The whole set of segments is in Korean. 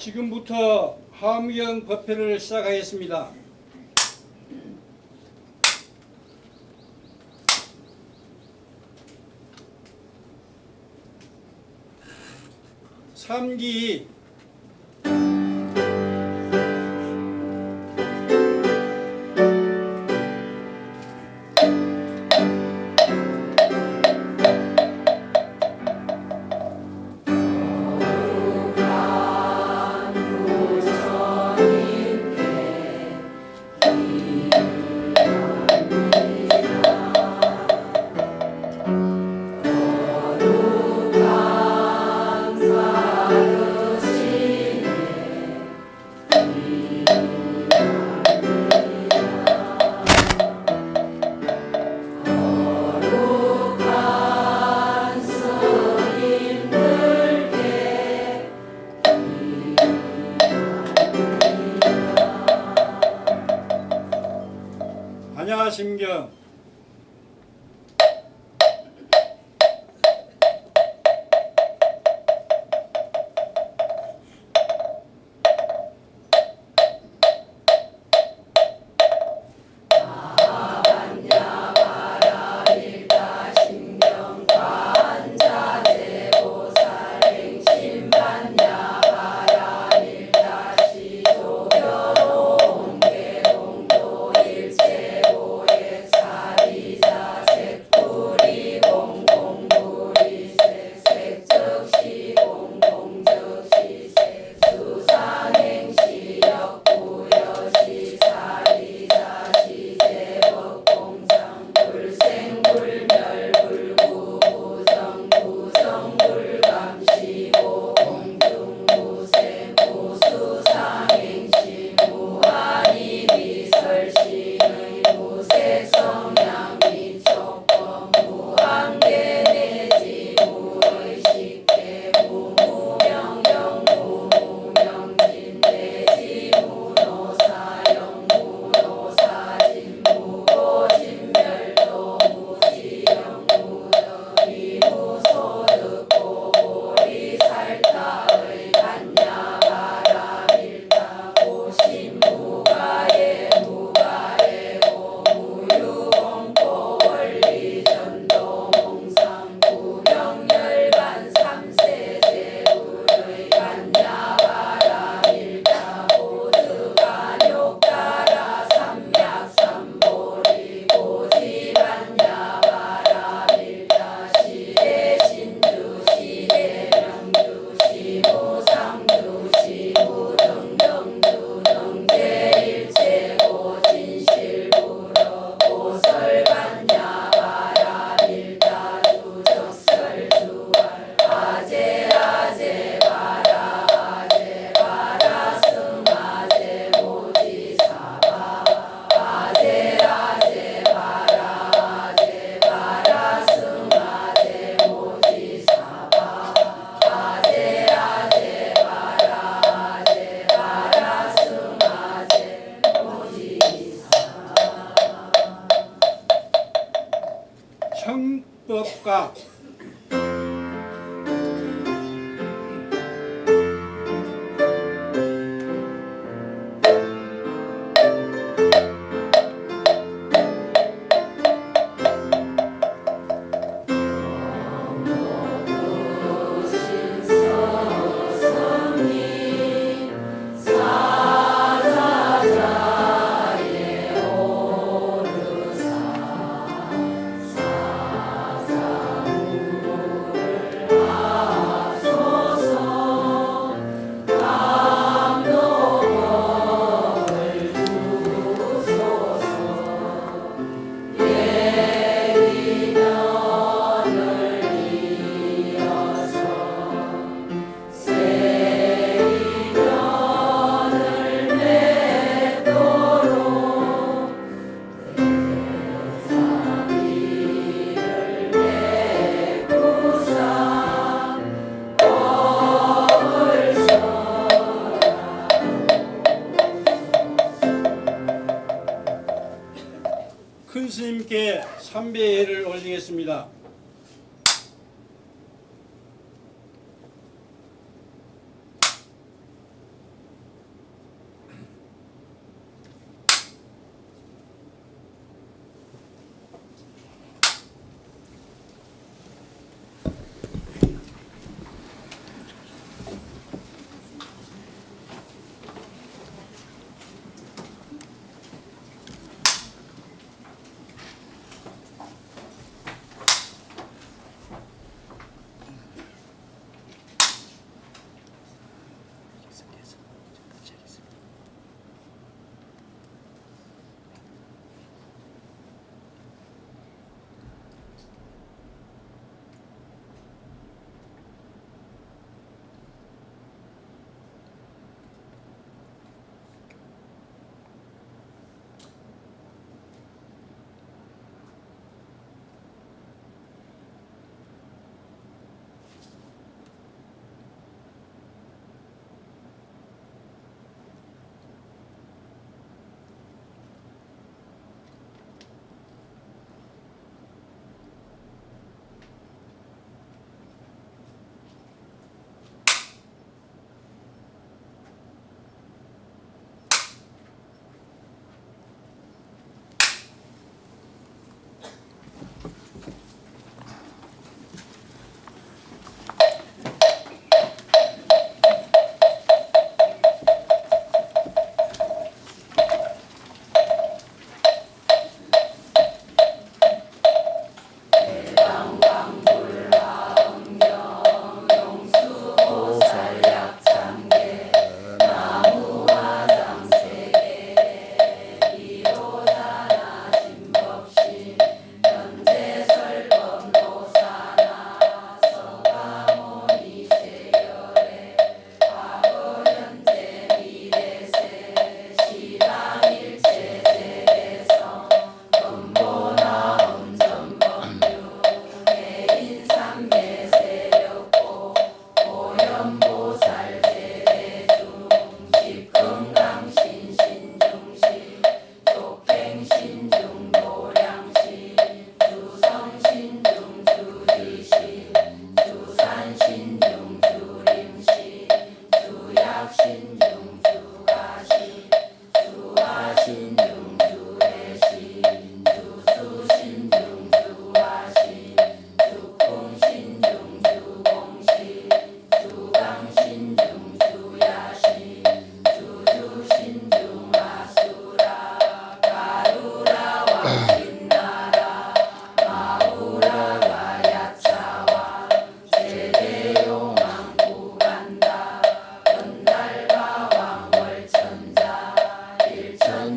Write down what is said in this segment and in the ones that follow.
지금부터 하무경 법회를 시작하겠습니다. 삼기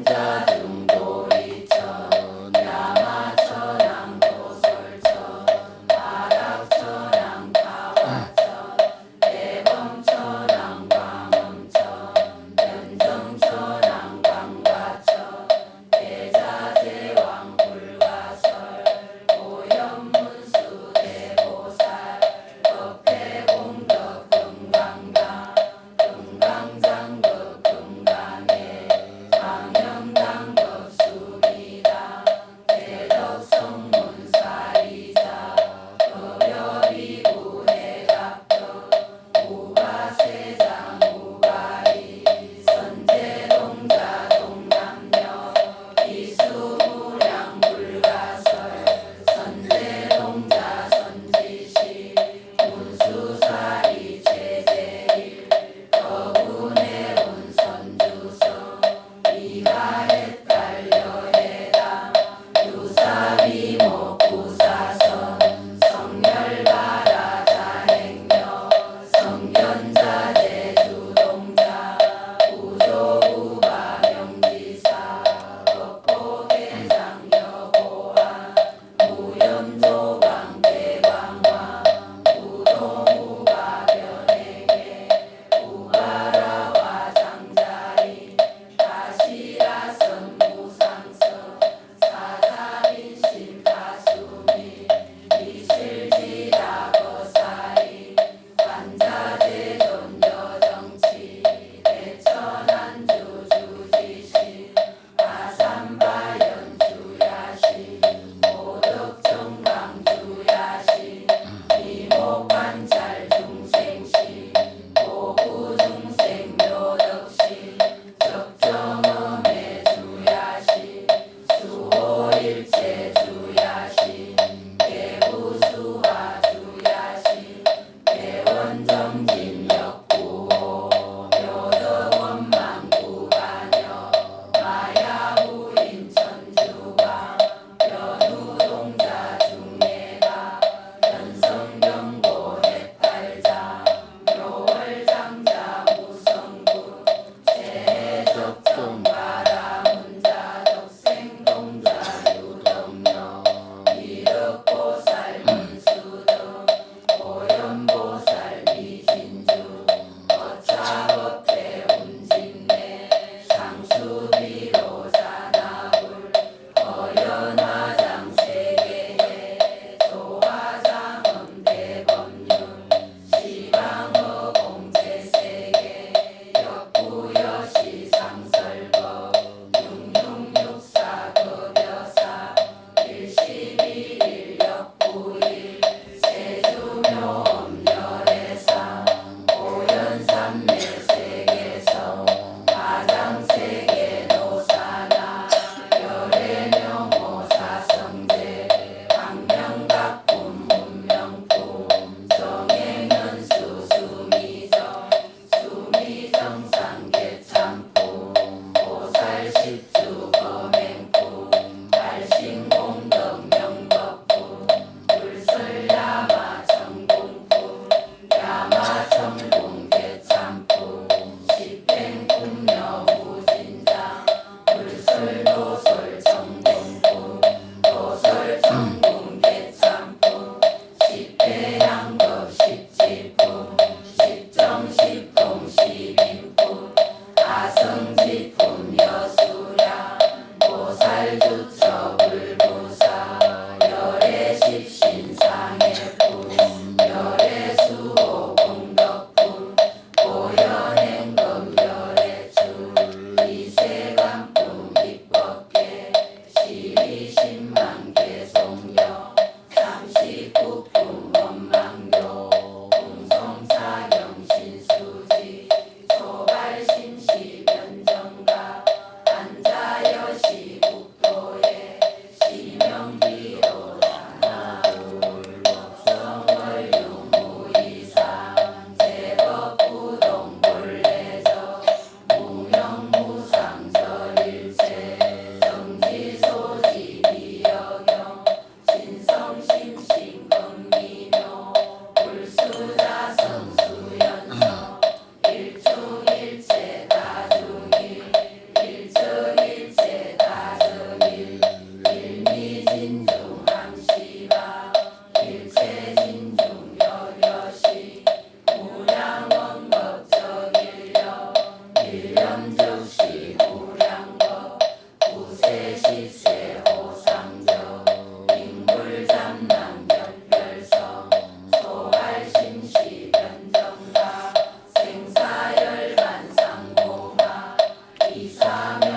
and uh, อิสาเม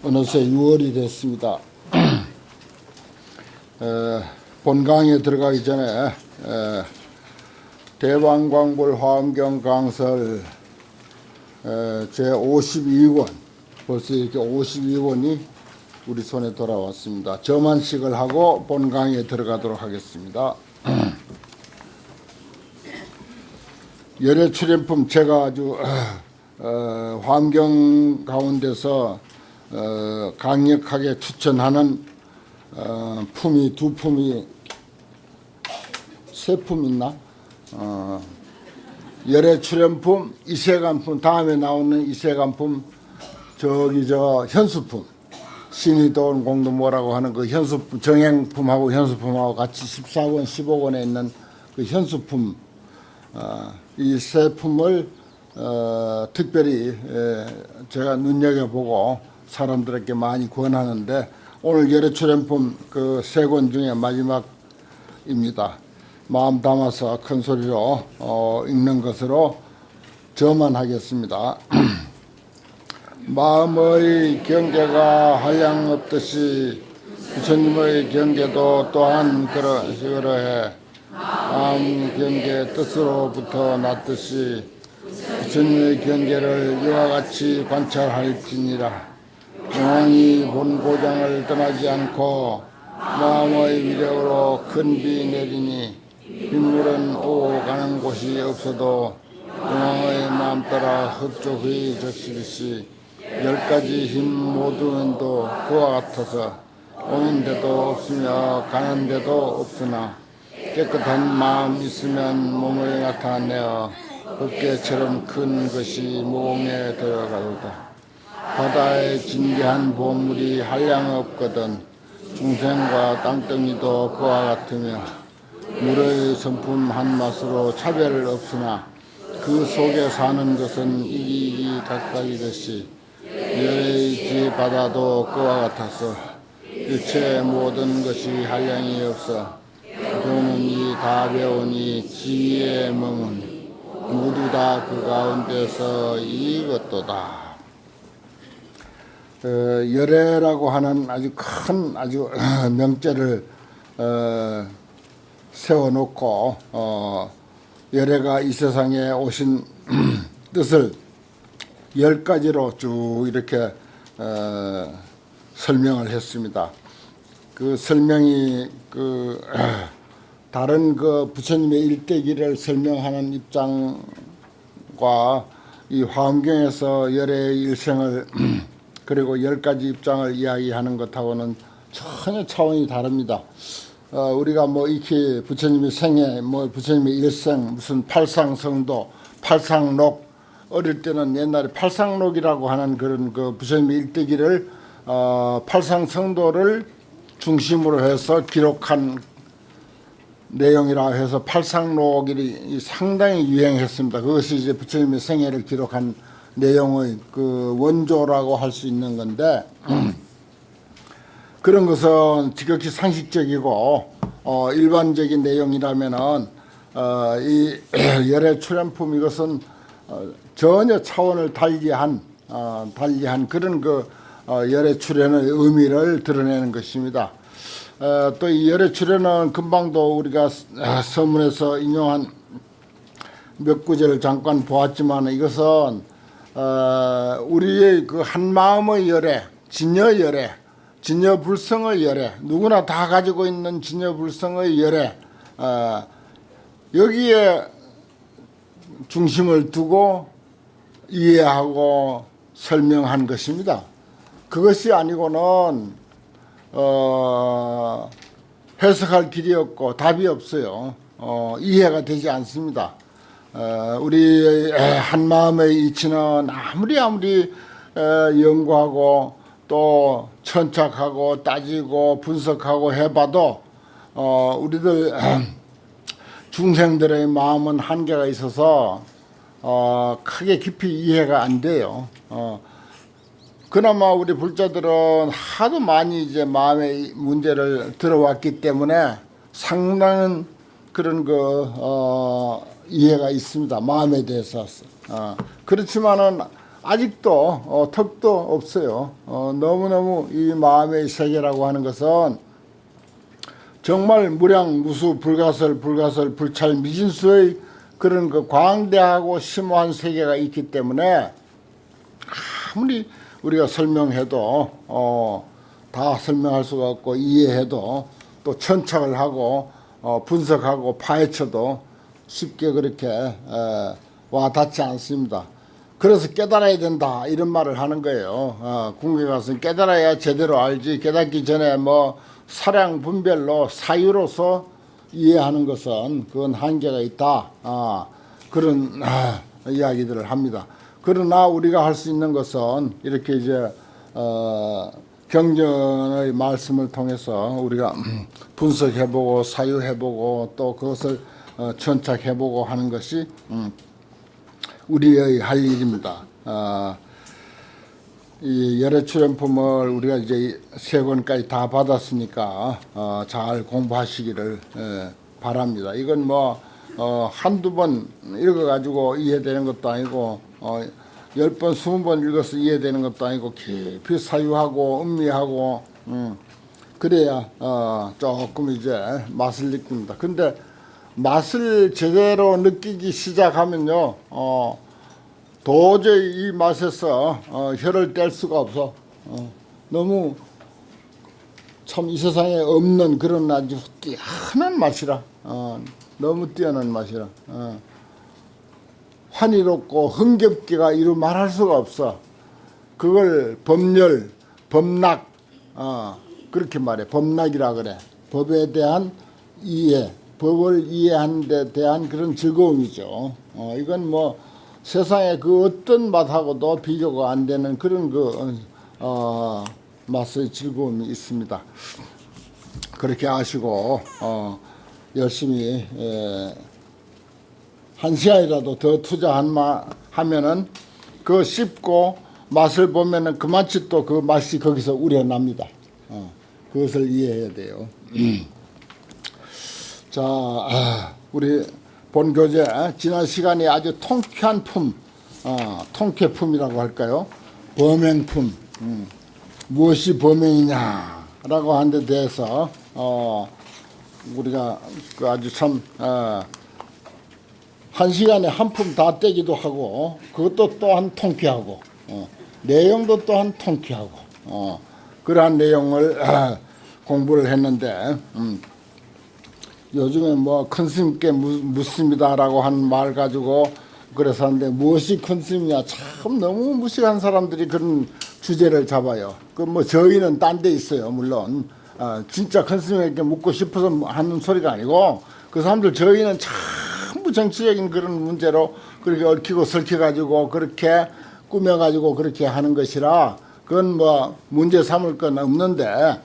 어느새 6월이 됐습니다. 어, 본강에 들어가기 전에 어, 대왕광불 화엄경 강설 어, 제 52권 벌써 이렇게 52권이 우리 손에 돌아왔습니다. 저만식을 하고 본강에 들어가도록 하겠습니다. 열애 출연품 제가 아주 어, 환경 가운데서 어, 강력하게 추천하는 어, 품이 두 품이 세 품 있나? 어, 열애 출연품, 이세간품 다음에 나오는 이세간품 저기 저 현수품 신이 도운 공도 뭐라고 하는 그 현수품 정행품하고 현수품하고 같이 14권 15권에 있는 그 현수품 어, 이 세 품을 어, 특별히 에, 제가 눈여겨보고 사람들에게 많이 권하는데 오늘 열애 출연품 그 세 권 중에 마지막입니다. 마음 담아서 큰 소리로 어, 읽는 것으로 저만 하겠습니다. 마음의 경계가 한량 없듯이 부처님의 경계도 또한 그러, 그러해 마음 경계 뜻으로부터 났듯이 부처님의 경계를 이와 같이 관찰할지니라 영원히 본 고장을 떠나지 않고 마음의 위력으로 큰 비 내리니 빗물은 오고 가는 곳이 없어도 영왕의 마음 따라 흡족히 적시듯이 열 가지 힘 모두는 도 그와 같아서 오는 데도 없으며 가는 데도 없으나 깨끗한 마음 있으면 몸을 나타내어 흙개처럼 큰 것이 모공에 들어가도다. 바다에 진기한 보물이 한량없거든 중생과 땅덩이도 그와 같으며 물의 선품 한 맛으로 차별 없으나 그 속에 사는 것은 이기기 가까이듯이 열의 지 바다도 그와 같아서 일체 모든 것이 한량이 없어 교문이 다 배우니 지혜의 명은 모두 다 그 가운데서 이것도다. 어, 열애라고 하는 아주 큰 아주 명제를 어, 세워놓고 어, 열애가 이 세상에 오신 뜻을 열 가지로 쭉 이렇게 어, 설명을 했습니다. 그 설명이 그 다른 그 부처님의 일대기를 설명하는 입장과 이 화엄경에서 열의 일생을 그리고 열 가지 입장을 이야기하는 것하고는 전혀 차원이 다릅니다. 어, 우리가 뭐 이렇게 부처님의 생애, 뭐 부처님의 일생, 무슨 팔상성도, 팔상록 어릴 때는 옛날에 팔상록이라고 하는 그런 그 부처님의 일대기를 어, 팔상성도를 중심으로 해서 기록한 내용이라 해서 팔상록이 상당히 유행했습니다. 그것이 이제 부처님의 생애를 기록한 내용의 그 원조라고 할 수 있는 건데 그런 것은 지극히 상식적이고 어, 일반적인 내용이라면은 어, 이 열애 출연품 이것은 어, 전혀 차원을 달리한 어, 달리한 그런 그 어, 열애 출연의 의미를 드러내는 것입니다. 어, 또이 열애 출연은 금방도 우리가 아, 서문에서 인용한 몇 구절을 잠깐 보았지만 이것은 어, 우리의 그 한 마음의 열애, 진여 열애, 진여 불성의 열애, 누구나 다 가지고 있는 진여 불성의 열애, 어, 여기에 중심을 두고 이해하고 설명한 것입니다. 그것이 아니고는 어, 해석할 길이 없고 답이 없어요. 어, 이해가 되지 않습니다. 어, 우리 한 마음의 이치는 아무리 아무리 에, 연구하고 또 천착하고 따지고 분석하고 해봐도 어, 우리들 중생들의 마음은 한계가 있어서 어, 크게 깊이 이해가 안 돼요. 어, 그나마 우리 불자들은 하도 많이 이제 마음의 문제를 들어왔기 때문에 상당한 그런 그, 어, 이해가 있습니다. 마음에 대해서. 어, 그렇지만은 아직도 어, 턱도 없어요. 어, 너무너무 이 마음의 세계라고 하는 것은 정말 무량무수 불가설 불가설 불찰 미진수의 그런 그 광대하고 심오한 세계가 있기 때문에 아무리 우리가 설명해도 어, 다 설명할 수가 없고 이해해도 또 천착을 하고 어, 분석하고 파헤쳐도 쉽게 그렇게 에, 와 닿지 않습니다. 그래서 깨달아야 된다 이런 말을 하는 거예요. 어, 궁극에 가서 깨달아야 제대로 알지 깨닫기 전에 뭐 사량 분별로 사유로서 이해하는 것은 그건 한계가 있다. 아, 그런 아, 이야기들을 합니다. 그러나 우리가 할 수 있는 것은 이렇게 이제 어, 경전의 말씀을 통해서 우리가 분석해보고 사유해보고 또 그것을 어, 천착해보고 하는 것이 음, 우리의 할 일입니다. 아, 이 열애 출연품을 우리가 이제 세 권까지 다 받았으니까 어, 잘 공부하시기를 예, 바랍니다. 이건 뭐 어, 한두 번 읽어가지고 이해되는 것도 아니고 어, 열 번, 스무 번 읽어서 이해되는 것도 아니고 깊이 사유하고 음미하고 음, 그래야 어, 조금 이제 맛을 느낍니다. 근데 맛을 제대로 느끼기 시작하면요. 어, 도저히 이 맛에서 어, 혀를 뗄 수가 없어. 어, 너무 참 이 세상에 없는 그런 아주 뛰어난 맛이라. 어, 너무 뛰어난 맛이라. 어. 환희롭고 흥겹기가 이루 말할 수가 없어. 그걸 법열, 법락, 어, 그렇게 말해. 법락이라 그래. 법에 대한 이해, 법을 이해하는 데 대한 그런 즐거움이죠. 어, 이건 뭐 세상에 그 어떤 맛하고도 비교가 안 되는 그런 그, 어, 맛의 즐거움이 있습니다. 그렇게 아시고, 어, 열심히, 에, 한 시간이라도 더 투자한 마 하면은 그 씹고 맛을 보면은 그 맛이 또그 맛이 거기서 우려납니다. 어, 그것을 이해해야 돼요. 자, 아, 우리 본 교재 지난 시간에 아주 통쾌한 품, 어, 통쾌품이라고 할까요? 범행품, 음, 무엇이 범행이냐라고 하는 데 대해서 어, 우리가 그 아주 참 어, 한 시간에 한 품 다 떼기도 하고 그것도 또한 통쾌하고 어, 내용도 또한 통쾌하고 어, 그러한 내용을 아, 공부를 했는데 음, 요즘에 뭐 큰 스님께 묻- 묻습니다라고 한 말 가지고 그래서 하는데 무엇이 큰 스님이냐 참 너무 무식한 사람들이 그런 주제를 잡아요. 그 뭐 저희는 딴 데 있어요 물론 아, 진짜 큰 스님에게 묻고 싶어서 하는 소리가 아니고 그 사람들 저희는 전부 정치적인 그런 문제로 그렇게 얽히고 설켜 가지고 그렇게 꾸며 가지고 그렇게 하는 것이라 그건 뭐 문제 삼을 건 없는데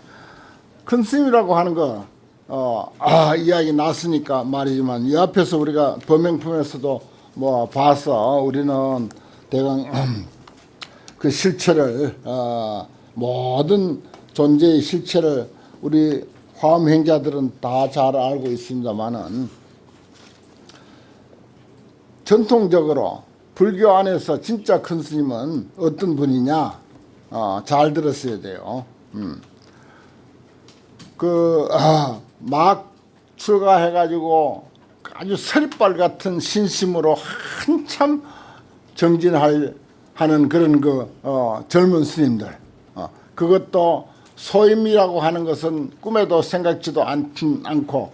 큰 스님이라고 하는 거, 어, 아, 이야기 났으니까 말이지만, 이 앞에서 우리가 범행품에서도 뭐 봐서 우리는 대강 그 실체를, 어, 모든 존재의 실체를 우리 화엄행자들은 다 잘 알고 있습니다만은, 전통적으로 불교 안에서 진짜 큰 스님은 어떤 분이냐, 어, 잘 들었어야 돼요. 음. 그, 아, 막 출가해가지고 아주 설발 같은 신심으로 한참 정진할 하는 그런 그, 어, 젊은 스님들. 어, 그것도 소임이라고 하는 것은 꿈에도 생각지도 않, 않고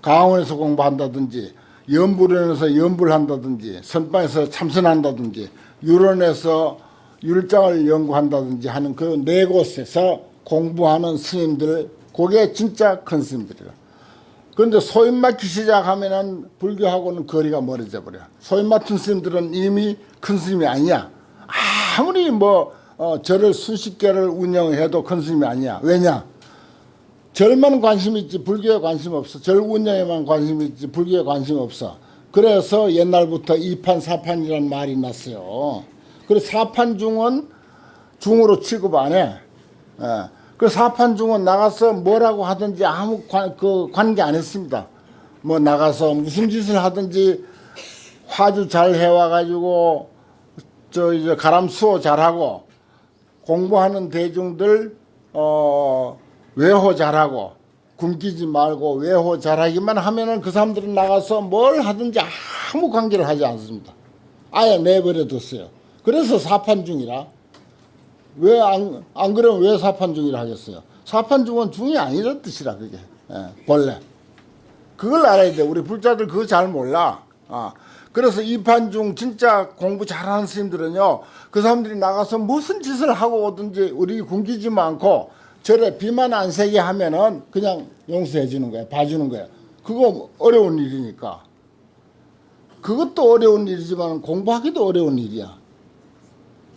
강원에서 공부한다든지 연불원에서 연불 한다든지 선방에서 참선한다든지 유론에서 율장을 연구한다든지 하는 그 네 곳에서 공부하는 스님들 그게 진짜 큰 스님들이라. 그런데 소임 맡기 시작하면은 불교하고는 거리가 멀어져 버려. 소임 맡은 스님들은 이미 큰 스님이 아니야. 아무리 뭐 어, 절을 수십 개를 운영해도 큰 스님이 아니야. 왜냐? 절만 관심 있지 불교에 관심 없어. 절 운영에만 관심 있지 불교에 관심 없어. 그래서 옛날부터 이판 사판이라는 말이 났어요. 그래서 사판 중은 중으로 취급 안 해. 예. 그 사판 중은 나가서 뭐라고 하든지 아무 관, 그 관계 안 했습니다. 뭐 나가서 무슨 짓을 하든지 화주 잘 해와가지고 저 이제 가람수호 잘하고 공부하는 대중들 어 외호 잘하고 굶기지 말고 외호 잘하기만 하면은 그 사람들은 나가서 뭘 하든지 아무 관계를 하지 않습니다. 아예 내버려 뒀어요. 그래서 사판 중이라 왜 안 안 그러면 왜 사판 중이라 하겠어요? 사판 중은 중이 아니란 뜻이라 그게 예, 본래 그걸 알아야 돼. 우리 불자들 그거 잘 몰라. 아. 그래서 이판중 진짜 공부 잘하는 스님들은요, 그 사람들이 나가서 무슨 짓을 하고 오든지 우리 굶기지만 않고 절에 비만 안 새게 하면은 그냥 용서해 주는 거야. 봐주는 거야. 그거 어려운 일이니까. 그것도 어려운 일이지만 공부하기도 어려운 일이야.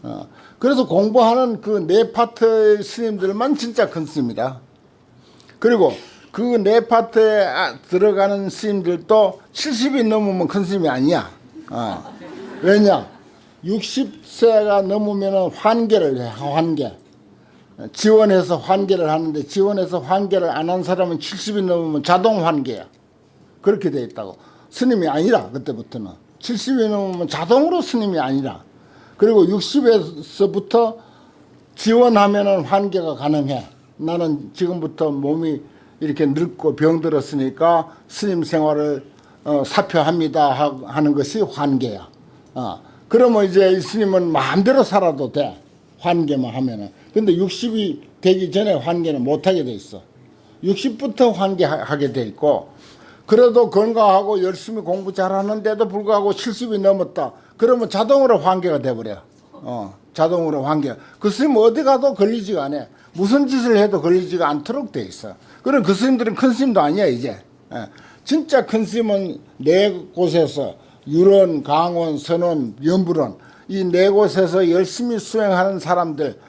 어. 그래서 공부하는 그 네 파트의 스님들만 진짜 큰 스님이다. 그리고 그 네 파트에 아- 들어가는 스님들도 70이 넘으면 큰 스님이 아니야. 어. 왜냐? 60세가 넘으면 환계를 해, 환계. 지원해서 환계를 하는데 지원해서 환계를 안 한 사람은 70이 넘으면 자동 환계야. 그렇게 돼 있다고. 스님이 아니라 그때부터는 70이 넘으면 자동으로 스님이 아니라 그리고 60에서부터 지원하면은 환계가 가능해. 나는 지금부터 몸이 이렇게 늙고 병들었으니까 스님 생활을 어, 사표합니다 하- 하는 것이 환계야. 어. 그러면 이제 이 스님은 마음대로 살아도 돼. 환계만 하면은. 근데 60이 되기 전에 환계는 못하게 돼 있어. 60부터 환계하게 돼 있고 그래도 건강하고 열심히 공부 잘하는데도 불구하고 70이 넘었다. 그러면 자동으로 환계가 돼버려. 어, 자동으로 환계. 그 스님 어디 가도 걸리지가 않아. 무슨 짓을 해도 걸리지가 않도록 돼 있어. 그럼 그 스님들은 큰 스님도 아니야 이제. 예. 진짜 큰 스님은 네 곳에서 유론, 강원, 선원, 연불원 이 네 곳에서 열심히 수행하는 사람들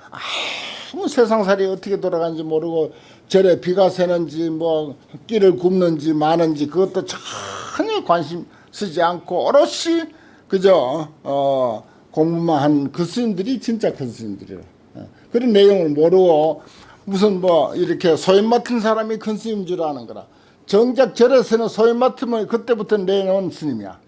아무 세상살이 어떻게 돌아가는지 모르고 절에 비가 새는지 뭐 끼를 굽는지 마는지 그것도 전혀 관심 쓰지 않고 오롯이 그저 어 공부만 한 그 스님들이 진짜 큰 스님들이라 예. 그런 내용을 모르고 무슨 뭐 이렇게 소임 맡은 사람이 큰 스님인 줄 아는 거라 정작 절에서는 소임 맡으면 그때부터 내놓은 스님이야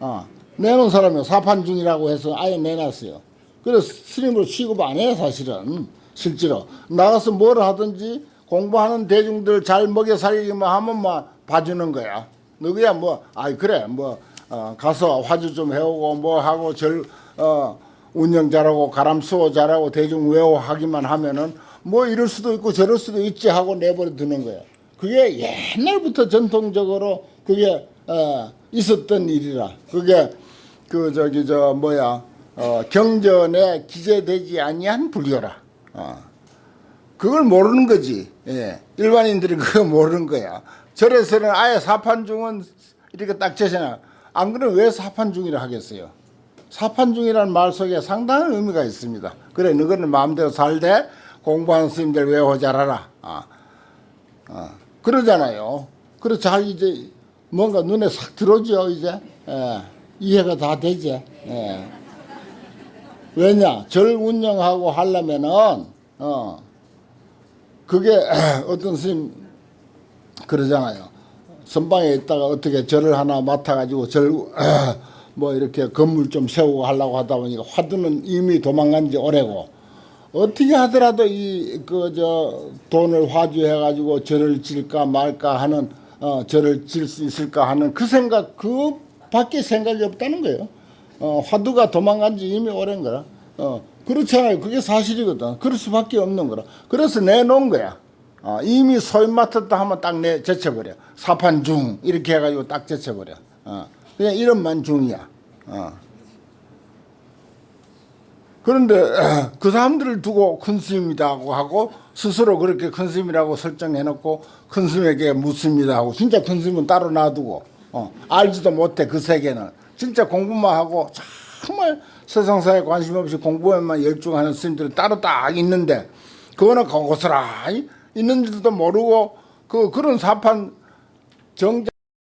어, 내놓은 사람이 사판 중이라고 해서 아예 내놨어요. 그래서 스님으로 취급 안 해, 사실은. 실제로. 나가서 뭘 하든지 공부하는 대중들 잘 먹여 살리기만 하면 막 봐주는 거야. 누구야, 뭐, 아이, 그래, 뭐, 어, 가서 화주 좀 해오고, 뭐 하고, 절, 어, 운영 잘하고, 가람 수호 잘하고, 대중 외호하기만 하면은 뭐 이럴 수도 있고 저럴 수도 있지 하고 내버려 두는 거야. 그게 옛날부터 전통적으로 그게 어, 있었던 일이라. 그게 그 저기 저 뭐야 어, 경전에 기재되지 아니한 불교라. 어. 그걸 모르는 거지. 예. 일반인들이 그거 모르는 거야. 절에서는 아예 사판중은 이렇게 딱 제시나. 안 그러면 왜 사판 중이라 하겠어요? 사판 중이라는 말 속에 상당한 의미가 있습니다. 그래, 너희는 마음대로 살되 공부하는 스님들 외워 잘하라. 아. 아. 그러잖아요. 그래서 잘 이제 뭔가 눈에 싹 들어오죠, 이제. 예. 이해가 다 되지. 예. 왜냐? 절 운영하고 하려면은, 어, 그게 어떤 스님 그러잖아요. 선방에 있다가 어떻게 절을 하나 맡아가지고 절, 뭐 이렇게 건물 좀 세우고 하려고 하다 보니까 화두는 이미 도망간 지 오래고, 어떻게 하더라도 이 그 저 돈을 화주해가지고 절을 질까 말까 하는 어 절을 질 수 있을까 하는 그 생각 그 밖에 생각이 없다는 거예요. 어 화두가 도망간 지 이미 오랜 거라. 어 그렇잖아요. 그게 사실이거든. 그럴 수밖에 없는 거라. 그래서 내놓은 거야. 어, 이미 소임 맡았다 하면 딱 내 제쳐버려. 사판 중 이렇게 해가지고 딱 제쳐버려. 어 그냥 이름만 중이야. 어. 그런데 그 사람들을 두고 큰 스님이라고 하고 스스로 그렇게 큰 스님이라고 설정해놓고 큰 스님에게 묻습니다 하고 진짜 큰 스님은 따로 놔두고 어, 알지도 못해 그 세계는 진짜 공부만 하고 정말 세상사에 관심 없이 공부에만 열중하는 스님들은 따로 딱 있는데 그거는 고스란히 있는지도 모르고 그 그런 사판 정자